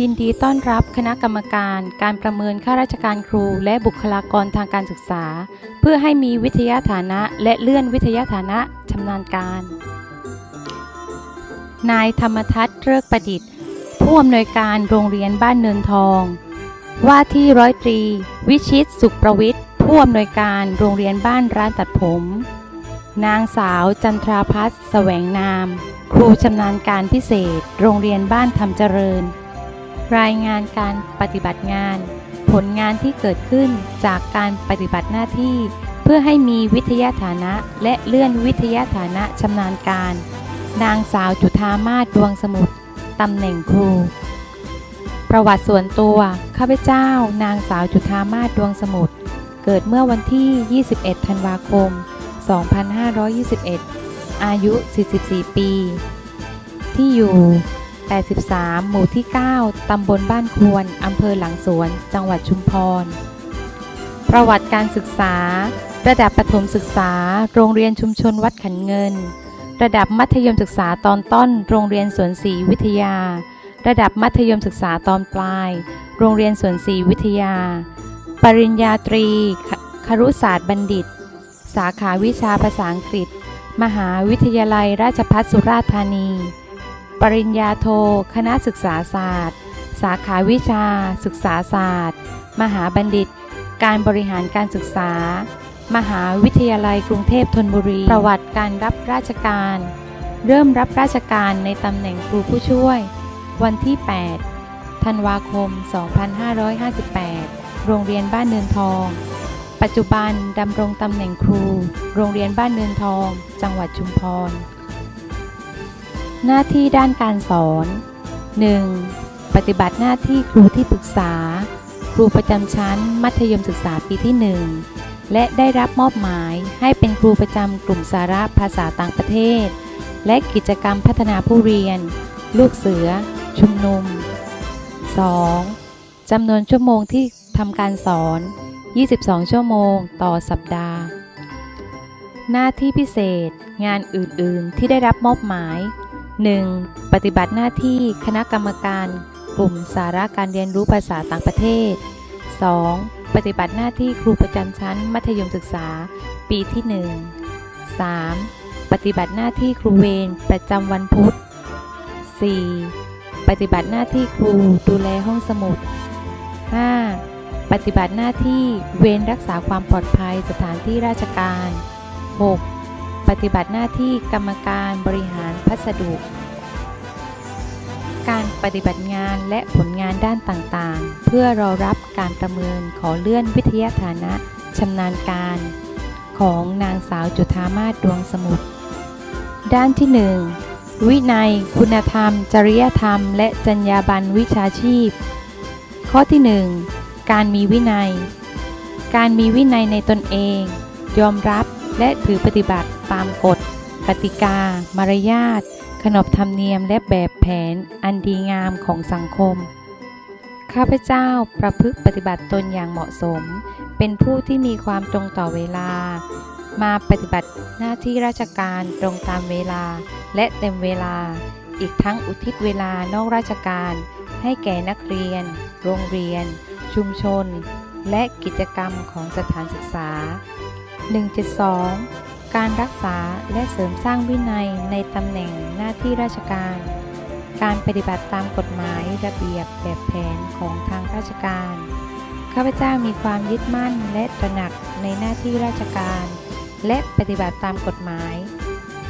ยินดีต้อนรับคณะกรรมการการประเมินข้าราชการครูและบุคลากรทางการศึกษา เพื่อให้มีวิทยาฐานะและเลื่อนวิทยาฐานะชำนาญการ นายธรรมทัศน์เลิกประดิษฐ์ ผู้อำนวยการโรงเรียนบ้านเนินทอง ว่าที่ร้อยตรี วิชิตสุขประวิทย์ผู้อำนวยการโรงเรียนบ้านร้านตัดผม นางสาวจันทราพัฒน์แสวงนาม ครูชำนาญการพิเศษ โรงเรียนบ้านธรรมเจริญ รายงานการปฏิบัติงาน ผลงานที่เกิดขึ้นจากการปฏิบัติหน้าที่ เพื่อให้มีวิทยาฐานะและเลื่อนวิทยาฐานะชำนาญการ นางสาวจุธามาศดวงสมุทรตำแหน่งครู ประวัติส่วนตัวข้าพเจ้า นางสาวจุธามาศดวงสมุทรเกิดเมื่อวันที่ 21 ธันวาคม 2521 อายุ 44 ปี ที่อยู่ 83 หมู่ที่ 9 ตำบลบ้านควรอำเภอหลังสวน จังหวัดชุมพร ประวัติการศึกษา ระดับประถมศึกษา โรงเรียนชุมชนวัดขันเงิน ระดับมัธยมศึกษาตอนต้น โรงเรียนสวนศรีวิทยา ระดับมัธยมศึกษาตอนปลาย โรงเรียนสวนศรีวิทยา ปริญญาตรีคครุศาสตร์บัณฑิต สาขาวิชาภาษาอังกฤษ มหาวิทยาลัยราชภัฏสุราษฎร์ธานี ปริญญาโท คณะศึกษาศาสตร์ สาขาวิชา ศึกษาศาสตร์ มหาบัณฑิต การบริหารการศึกษา มหาวิทยาลัยกรุงเทพธนบุรี ประวัติการรับราชการ เริ่มรับราชการในตำแหน่งครูผู้ช่วย วันที่ 8 ธันวาคม 2558 โรงเรียนบ้านเนินทอง ปัจจุบันดำรงตำแหน่งครู โรงเรียนบ้านเนินทอง จังหวัดชุมพร หน้าที่ด้านการสอน 1. ปฏิบัติหน้าที่ครูที่ปรึกษา ครูประจำชั้น มัธยมศึกษาปีที่ 1 และได้รับมอบหมายให้เป็นครูประจำกลุ่มสาระภาษาต่างประเทศ และกิจกรรมพัฒนาผู้เรียน ลูกเสือ ชุมนุม 2. จำนวนชั่วโมงที่ทำการสอน 22 ชั่วโมงต่อสัปดาห์ หน้าที่พิเศษ งานอื่น ๆ ที่ได้รับมอบหมาย 1. ปฏิบัติหน้าที่คณะกรรมการกลุ่มสาระการเรียนรู้ภาษาต่างประเทศ 2. ปฏิบัติหน้าที่ครูประจำชั้น มัธยมศึกษา ปีที่ 1 3. ปฏิบัติหน้าที่ครูเวรประจำวันพุธ 4. ปฏิบัติหน้าที่ครูดูแลห้องสมุด 5. ปฏิบัติหน้าที่เวรรักษาความปลอดภัยสถานที่ราชการ 6. ปฏิบัติหน้าที่กรรมการบริหารพัสดุ การปฏิบัติงานและผลงานด้านต่างๆ เพื่อรอรับการประเมินขอเลื่อนวิทยาฐานะชำนาญการ ของนางสาวจุธามาศดวงสมุทร ด้านที่ 1 วินัย คุณธรรม จริยธรรม และจรรยาบรรณวิชาชีพ ข้อที่ 1 การมีวินัย การมีวินัยในตนเอง ยอมรับและถือปฏิบัติตามกฎ กติกา มารยาท ขนบธรรมเนียมและแบบแผนอันดีงามของสังคม ข้าพเจ้าประพฤติปฏิบัติตนอย่างเหมาะสม เป็นผู้ที่มีความตรงต่อเวลา มาปฏิบัติหน้าที่ราชการตรงตามเวลาและเต็มเวลา อีกทั้งอุทิศเวลานอกราชการ ให้แก่นักเรียน โรงเรียน ชุมชน และกิจกรรมของสถานศึกษา1.2 การรักษาและเสริมสร้างวินัยในตำแหน่งหน้าที่ราชการ การปฏิบัติตามกฎหมายระเบียบแบบแผนของทางราชการ ข้าพเจ้ามีความยึดมั่นและตระหนักในหน้าที่ราชการ และปฏิบัติตามกฎหมาย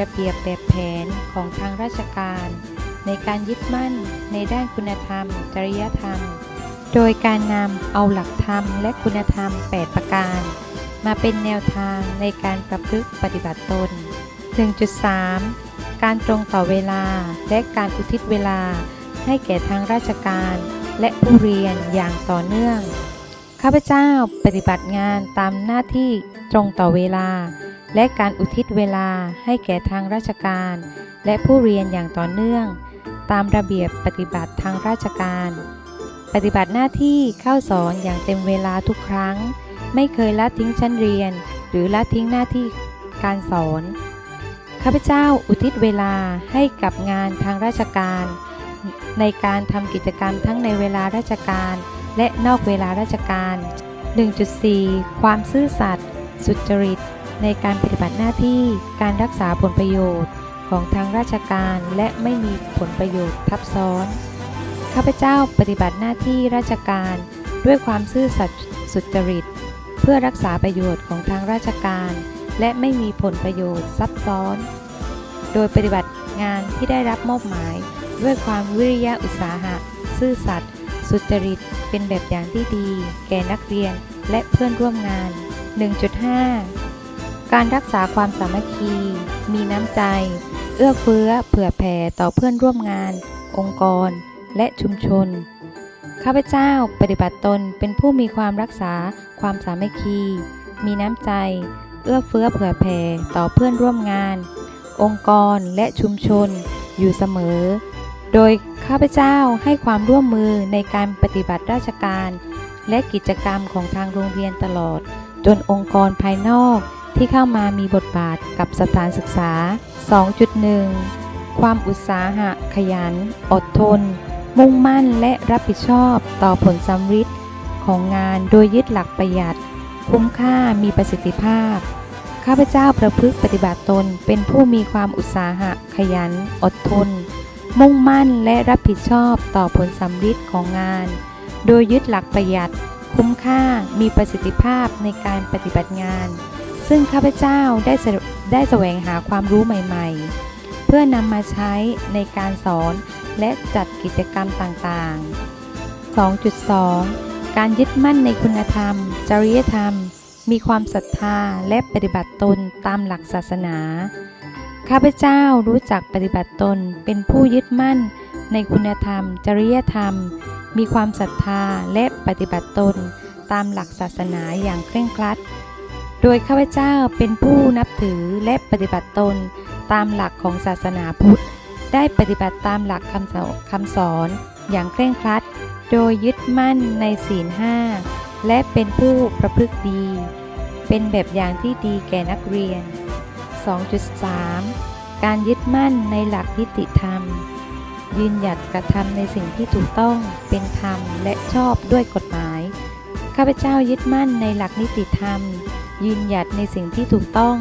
ระเบียบแบบแผนของทางราชการ ในการยึดมั่นในด้านคุณธรรม จริยธรรม โดยการนำเอาหลักธรรมและคุณธรรม 8 ประการ มาเป็นแนวทางในการประพฤติปฏิบัติตน 1.3 การตรงต่อเวลาและการอุทิศเวลาให้แก่ทางราชการและผู้เรียนอย่างต่อเนื่อง ข้าพเจ้าปฏิบัติงานตามหน้าที่ตรงต่อเวลา และการอุทิศเวลาให้แก่ทางราชการ และผู้เรียนอย่างต่อเนื่อง ตามระเบียบปฏิบัติทางราชการ ปฏิบัติหน้าที่เข้าสอนอย่างเต็มเวลาทุกครั้ง ไม่เคยละทิ้งชั้นเรียน หรือละทิ้งหน้าที่การสอน ข้าพเจ้าอุทิศเวลาให้กับงานทางราชการ ในการทำกิจกรรมทั้งในเวลาราชการ และนอกเวลาราชการ 1.4 ความซื่อสัตย์สุจริต ในการปฏิบัติหน้าที่การรักษาผลประโยชน์ของทางราชการและไม่มีผลประโยชน์ทับซ้อน ข้าพเจ้าปฏิบัติหน้าที่ราชการด้วยความซื่อสัตย์สุจริต เพื่อรักษาประโยชน์ของทางราชการ และไม่มีผลประโยชน์ซับซ้อน โดยปฏิบัติงานที่ได้รับมอบหมาย ด้วยความวิริยะอุตสาหะ ซื่อสัตย์สุจริต เป็นแบบอย่างที่ดี แก่นักเรียนและเพื่อนร่วมงาน 1.5 การรักษาความสามัคคี มีน้ำใจ เอื้อเฟื้อ เผื่อแผ่ต่อเพื่อนร่วมงาน องค์กร และชุมชน ข้าพเจ้าปฏิบัติตนเป็นผู้มีความรักษา ความสามัคคี มีน้ำใจ เอื้อเฟื้อเผื่อแผ่ต่อเพื่อนร่วมงาน องค์กรและชุมชน อยู่เสมอ โดยข้าพเจ้าให้ความร่วมมือในการปฏิบัติราชการ และกิจกรรมของทางโรงเรียนตลอด จนองค์กรภายนอกที่เข้ามามีบทบาทกับสถานศึกษา 2.1 ความอุตสาหะขยัน อดทน มุ่งมั่นและรับผิดชอบต่อผลสำฤทธิ์ของงานโดยยึดหลักประหยัด คุ้มค่ามีประสิทธิภาพ ข้าพเจ้าประพฤติปฏิบัติตนเป็นผู้มีความอุตสาหะขยัน อดทน มุ่งมั่นและรับผิดชอบต่อผลสำฤทธิ์ของงาน โดยยึดหลักประหยัด คุ้มค่ามีประสิทธิภาพในการปฏิบัติงาน ซึ่งข้าพเจ้าได้แสได้แสวงหาความรู้ใหม่ ๆ เพื่อนำมาใช้ในการสอน และจัดกิจกรรมต่างๆ 2.2 การยึดมั่นในคุณธรรม จริยธรรม มีความศรัทธาและปฏิบัติตนตามหลักศาสนา ข้าพเจ้ารู้จักปฏิบัติตนเป็นผู้ยึดมั่นในคุณธรรม จริยธรรม มีความศรัทธาและปฏิบัติตนตามหลักศาสนาอย่างเคร่งครัด โดยข้าพเจ้าเป็นผู้นับถือและปฏิบัติตนตามหลักของศาสนาพุทธ ได้ปฏิบัติตามหลักคำสอนคำสอนอย่างเคร่งครัด โดยยึดมั่นในศีลห้าและเป็นผู้ประพฤติดี เป็นแบบอย่างที่ดีแก่นักเรียน 2.3 การยึดมั่นในหลักนิติธรรม ยืนหยัดกระทำในสิ่งที่ถูกต้องเป็นธรรมและชอบด้วยกฎหมาย ข้าพเจ้ายึดมั่นในหลักนิติธรรม ยืนหยัดในสิ่งที่ถูกต้อง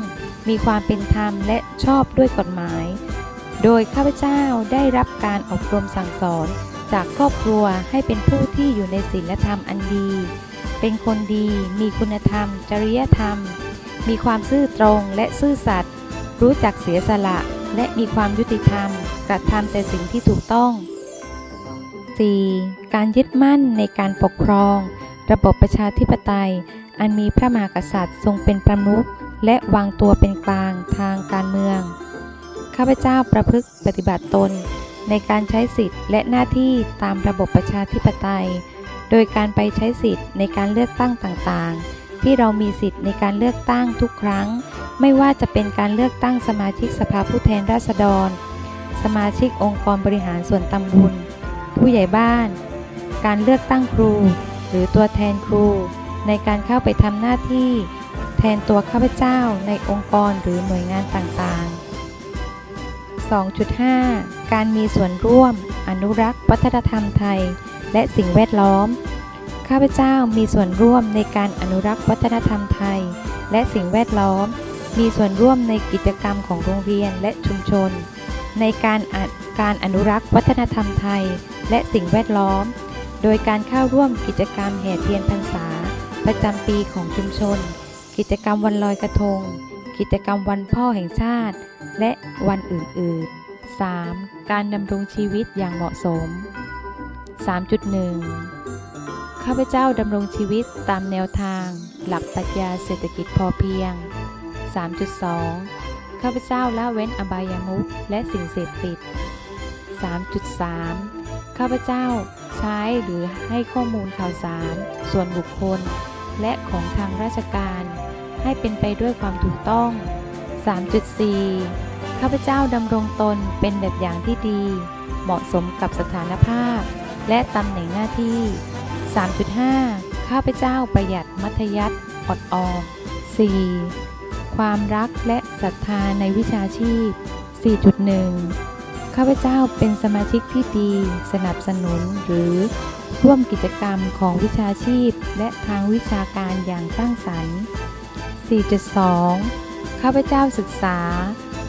มีความเป็นธรรมและชอบด้วยกฎหมาย โดยข้าพเจ้าได้รับการอบรมสั่งสอน จากครอบครัวให้เป็นผู้ที่อยู่ในศีลธรรมอันดี เป็นคนดี มีคุณธรรม จริยธรรม มีความซื่อตรงและซื่อสัตย์ รู้จักเสียสละ และมีความยุติธรรม กระทำแต่สิ่งที่ถูกต้อง 4. การยึดมั่นในการปกครอง ระบบประชาธิปไตย อันมีพระมหากษัตริย์ทรงเป็นประมุขและวางตัวเป็นกลางทางการเมือง ข้าพเจ้าประพฤติปฏิบัติตน ในการใช้สิทธิ์และหน้าที่ตามระบบประชาธิปไตย โดยการไปใช้สิทธิ์ในการเลือกตั้งต่างๆ ที่เรามีสิทธิ์ในการเลือกตั้งทุกครั้ง ไม่ว่าจะเป็นการเลือกตั้งสมาชิกสภาผู้แทนราษฎร สมาชิกองค์กรบริหารส่วนตำบลผู้ใหญ่บ้าน การเลือกตั้งครู หรือตัวแทนครู ในการเข้าไปทำหน้าที่ แทนตัวข้าพเจ้าในองค์กรหรือหน่วยงานต่างๆ 2.5 การมีส่วนร่วม อนุรักษ์ วัฒนธรรมไทย และสิ่งแวดล้อม ข้าพเจ้ามีส่วนร่วมในการอนุรักษ์วัฒนธรรมไทย และสิ่งแวดล้อม มีส่วนร่วมในกิจกรรมของโรงเรียนและชุมชน ในการการอนุรักษ์วัฒนธรรมไทย และสิ่งแวดล้อม โดยการเข้าร่วมกิจกรรมแห่เทียนพรรษา ประจำปีของชุมชน กิจกรรมวันลอยกระทง กิจกรรมวันพ่อแห่งชาติ และวันอื่นๆ 3. การดำรงชีวิตอย่างเหมาะสม 3.1 ข้าพเจ้าดำรงชีวิตตามแนวทาง หลักปรัชญาเศรษฐกิจพอเพียง 3.2 ข้าพเจ้าละเว้นอบายามุขและสิ่งเสพติด 3.3 ข้าพเจ้าใช้หรือให้ข้อมูลข่าวสาร ส่วนบุคคล และของทางราชการ ให้เป็นไปด้วยความถูกต้อง 3.4 ข้าพเจ้าดำรงตนเป็นแบบอย่างที่ดี เหมาะสมกับสถานภาพ และตำแหน่งหน้าที่ 3.5 ข้าพเจ้าประหยัดมัธยัติอดออม 4. ความรักและศรัทธาในวิชาชีพ 4.1 ข้าพเจ้าเป็นสมาชิกที่ดี สนับสนุนหรือร่วมกิจกรรมของวิชาชีพ และทางวิชาการอย่างสร้างสรรค์ 4.2 ข้าพเจ้าศึกษา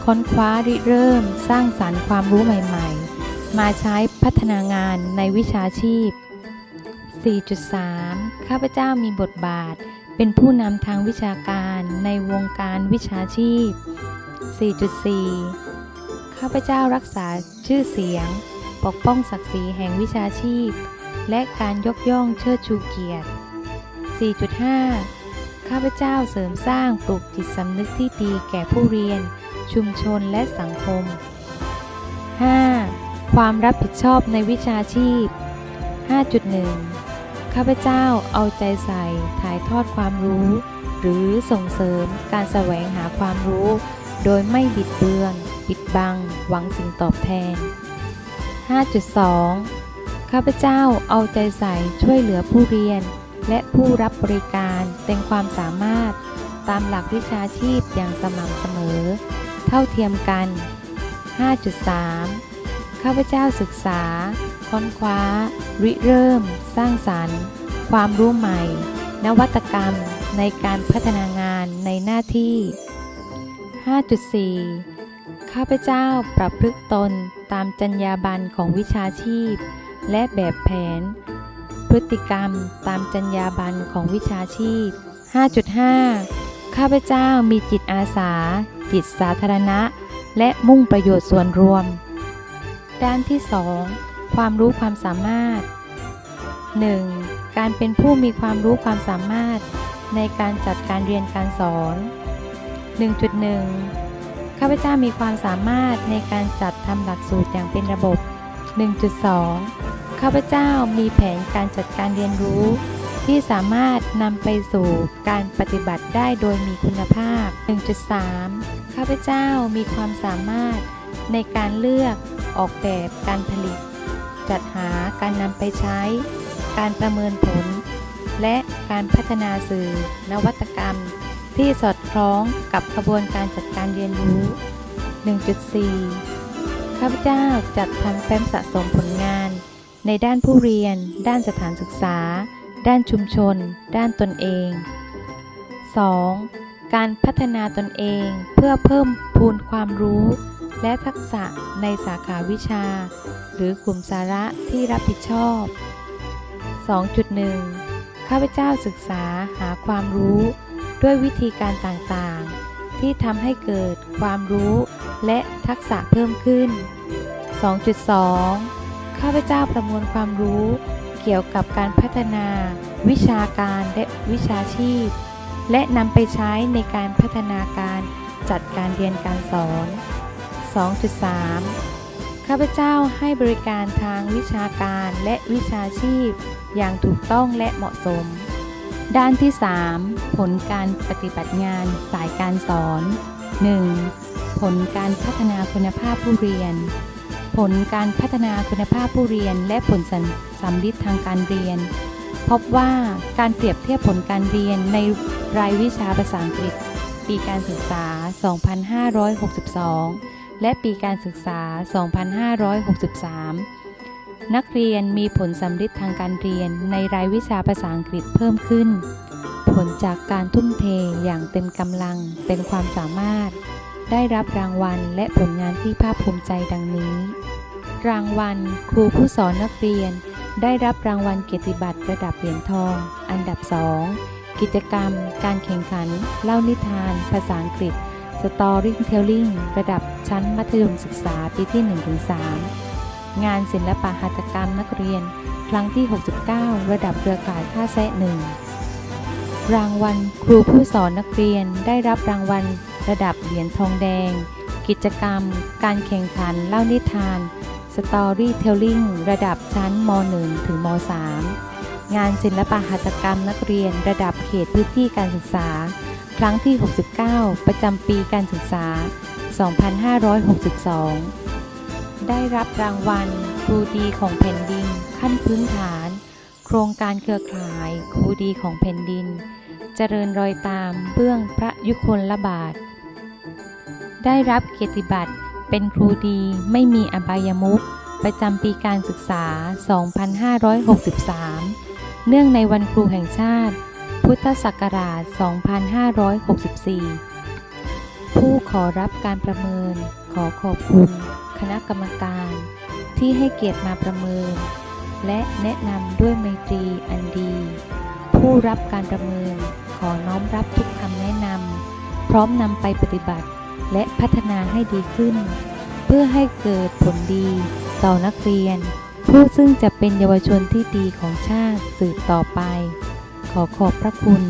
ค้นคว้าริเริ่มสร้างสรรค์ความรู้ใหม่ๆ มาใช้พัฒนางานในวิชาชีพ 4.3 ข้าพเจ้ามีบทบาท เป็นผู้นำทางวิชาการในวงการวิชาชีพ 4.4 ข้าพเจ้ารักษาชื่อเสียง ปกป้องศักดิ์ศรีแห่งวิชาชีพ และการยกย่องเชิดชูเกียรติ 4.5 ข้าพเจ้าเสริมสร้างปลูกจิตสำนึกที่ดีแก่ผู้เรียน ชุมชนและสังคม 5. ความรับผิดชอบในวิชาชีพ 5.1 ข้าพเจ้าเอาใจใส่ถ่ายทอดความรู้ หรือส่งเสริมการแสวงหาความรู้ โดยไม่บิดเบือนปิดบัง หวังสิ่งตอบแทน 5.2 ข้าพเจ้าเอาใจใส่ช่วยเหลือผู้เรียน และผู้รับบริการเต็มความสามารถ ตามหลักวิชาชีพอย่างสม่ำเสมอ เท่าเทียมกัน 5.3 ข้าพเจ้าศึกษา ค้นคว้า ริเริ่ม สร้างสรรค์ ความรู้ใหม่ นวัตกรรมในการพัฒนางานในหน้าที่ 5.4 ข้าพเจ้าปรับพฤกตนตามจรรยาบรรณของวิชาชีพ และแบบแผน พฤติกรรมตามจรรยาบรรณของวิชาชีพ 5.5 ข้าพเจ้ามีจิตอาสา จิตสาธารณะ และมุ่งประโยชน์ส่วนรวม ด้านที่ 2 ความรู้ความสามารถ 1. การเป็นผู้มีความรู้ความสามารถ ในการจัดการเรียนการสอน 1.1 ข้าพเจ้ามีความสามารถในการจัดทำหลักสูตรอย่างเป็นระบบ 1.2 ข้าพเจ้ามีแผนการจัดการเรียนรู้ ที่สามารถนำไปสู่การปฏิบัติได้โดยมีคุณภาพ 1.3 ข้าพเจ้ามีความสามารถในการเลือกออกแบบการผลิต จัดหาการนำไปใช้ การประเมินผล และการพัฒนาสื่อ นวัตกรรม ที่สอดคล้องกับกระบวนการจัดการเรียนรู้ 1.4 ข้าพเจ้าจัดทำแฟ้มสะสมผล ในด้านผู้เรียน ด้านสถานศึกษา ด้านชุมชน ด้านตนเอง 2. การพัฒนาตนเองเพื่อเพิ่มพูนความรู้ และทักษะในสาขาวิชา หรือกลุ่มสาระที่รับผิดชอบ 2.1 ข้าพเจ้าศึกษาหาความรู้ ด้วยวิธีการต่างๆ ที่ทำให้เกิดความรู้และทักษะเพิ่มขึ้น 2.2 ข้าพเจ้าประมวลความรู้ เกี่ยวกับการพัฒนา วิชาการและวิชาชีพ และนำไปใช้ในการพัฒนาการจัดการเรียนการสอน 2.3 ข้าพเจ้าให้บริการทางวิชาการและวิชาชีพ อย่างถูกต้องและเหมาะสม ด้านที่ 3 ผลการปฏิบัติงานสายการสอน 1. ผลการพัฒนาคุณภาพผู้เรียน ผลการพัฒนาคุณภาพผู้เรียน และผลสัมสำลิดทางการเรียน พบว่าการเปรียบเทียบผลการเรียนในรายวิชาภาษาอังกฤษ ปีการศึกษา 2562 และปีการศึกษา 2563 นักเรียนมีผลสำลิดทางการเรียนในรายวิชาภาษาอังกฤษเพิ่มขึ้น ผลจากการทุ่มเทอย่างเต็มกำลังเต็มความสามารถ ได้รับรางวัลและผลงานที่ภาคภูมิใจดังนี้ รางวัล ครูผู้สอนนักเรียน ได้รับรางวัลเกียรติบัตรระดับเหรียญทอง อันดับ 2 กิจกรรม การแข่งขัน เล่านิทาน ภาษาอังกฤษ Storytelling ระดับชั้นมัธยมศึกษาปีที่ 1-3 งานศิลปะหัตถกรรมนักเรียน ครั้งที่ 69 ระดับเครือข่ายท่าแซะหนึ่งรางวัล ครูผู้สอนนักเรียนได้รับรางวัล ระดับเหรียญทองแดง กิจกรรม การแข่งขันเล่านิทาน Storytelling ระดับชั้นม .1 ถึงม .3 งานศิลปะหัตถกรรมนักเรียนระดับเขตพื้นที่การศึกษา ครั้งที่ 69 ประจำปีการศึกษา 2562 ได้รับรางวัลครูดีของแผ่นดิน ขั้นพื้นฐาน โครงการเครือข่ายครูดีของแผ่นดิน เจริญรอยตามเบื้องพระยุคลบาท ได้รับเกียรติบัตร เป็นครูดีไม่มีอบายมุขประจำปีการศึกษา 2563 เนื่องในวันครูแห่งชาติ พุทธศักราช 2564 ผู้ขอรับการประเมิน ขอขอบคุณคณะกรรมการ ที่ให้เกียรติมาประเมิน และแนะนำด้วยไมตรีอันดี ผู้รับการประเมิน ขอน้อมรับทุกคำแนะนำพร้อมนำไปปฏิบัติ และพัฒนาให้ดีขึ้น เพื่อให้เกิดผลดีต่อนักเรียน ผู้ซึ่งจะเป็นเยาวชนที่ดีของชาติสืบต่อไป ขอขอบพระคุณ